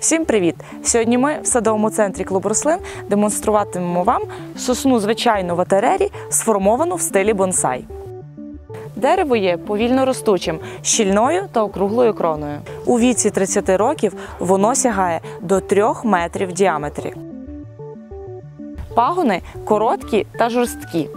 Всім привіт! Сьогодні ми в садовому центрі клуб рослин демонструватимемо вам сосну звичайну в атерері, сформовану в стилі бонсай. Дерево є повільно ростучим, щільною та округлою кроною. У віці 30 років воно сягає до 3 метрів в діаметрі. Пагони короткі та жорсткі.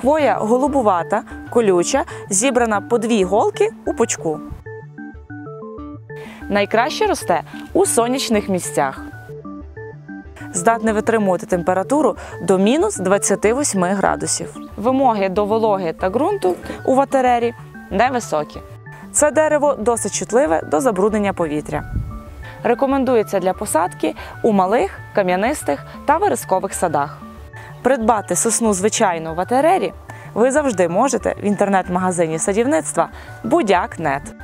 Хвоя голубувата, колюча, зібрана по дві голки у пучку. Найкраще росте у сонячних місцях. Здатне витримувати температуру до мінус 28 градусів. Вимоги до вологи та ґрунту у ватерері невисокі. Це дерево досить чутливе до забруднення повітря. Рекомендується для посадки у малих, кам'янистих та верескових садах. Придбати сосну звичайну в атерері ви завжди можете в інтернет-магазині садівництва Будяк.нет.